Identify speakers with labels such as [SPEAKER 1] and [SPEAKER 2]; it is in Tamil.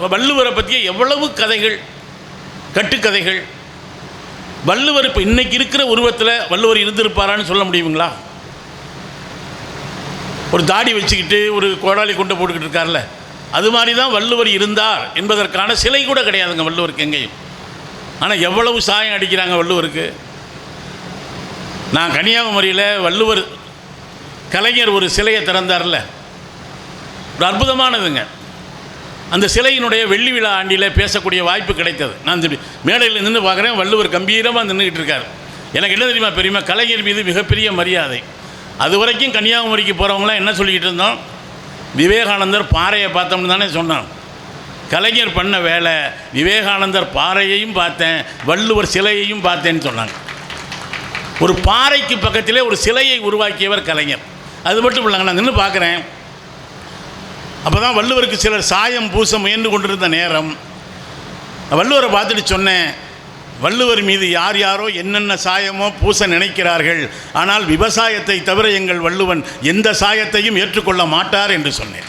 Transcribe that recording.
[SPEAKER 1] வள்ளுவரை பற்றிய எவ்வளவு கதைகள் கட்டுக்கதைகள். வள்ளுவர் இப்போ இன்னைக்கு இருக்கிற உருவத்தில் வள்ளுவர் இருந்திருப்பாரான்னு சொல்ல முடியுங்களா? ஒரு தாடி வச்சுக்கிட்டு ஒரு கோடாலி கொண்டு போட்டுக்கிட்டு இருக்கார்ல. அது மாதிரி தான் வள்ளுவர் இருந்தார் என்பதற்கான சிலை கூட கிடையாதுங்க வள்ளுவருக்கு எங்கேயும். ஆனால் எவ்வளவு சாயம் அடிக்கிறாங்க வள்ளுவருக்கு. நான் கன்னியாகுமரியில் வள்ளுவர் கலைஞர் ஒரு சிலையை திறந்தார்ல. ஒரு அற்புதமானதுங்க. அந்த சிலையினுடைய வெள்ளி விழா ஆண்டியில் பேசக்கூடிய வாய்ப்பு கிடைத்தது. நான் இந்த மேடையில் நின்று பார்க்குறேன். வள்ளுவர் கம்பீரமாக நின்றுக்கிட்டு இருக்கார். எனக்கு என்ன தெரியுமா பெரியமா கலைஞர் மீது மிகப்பெரிய மரியாதை. அது வரைக்கும் கன்னியாகுமரிக்கு போகிறவங்களாம் என்ன சொல்லிக்கிட்டு இருந்தோம்? விவேகானந்தர் பாறையை பார்த்தோம்னு தானே சொன்னான் கலைஞர் பண்ண வேலை விவேகானந்தர் பாறையையும் பார்த்தேன் வள்ளுவர் சிலையையும் பார்த்தேன்னு சொன்னாங்க. ஒரு பாறைக்கு பக்கத்திலே ஒரு சிலையை உருவாக்கியவர் கலைஞர். அது மட்டும் இல்லைங்க நான் நின்று பார்க்குறேன். அப்போ தான் வள்ளுவருக்கு சிலர் சாயம் பூச முயன்று கொண்டிருந்த நேரம். வள்ளுவரை பார்த்துட்டு சொன்னேன் வள்ளுவர் மீது யார் யாரோ என்னென்ன சாயமோ பூச நினைக்கிறார்கள் ஆனால் விவசாயத்தை தவிர எங்கள் வள்ளுவன் எந்த சாயத்தையும் ஏற்றுக்கொள்ள மாட்டார் என்று சொன்னேன்.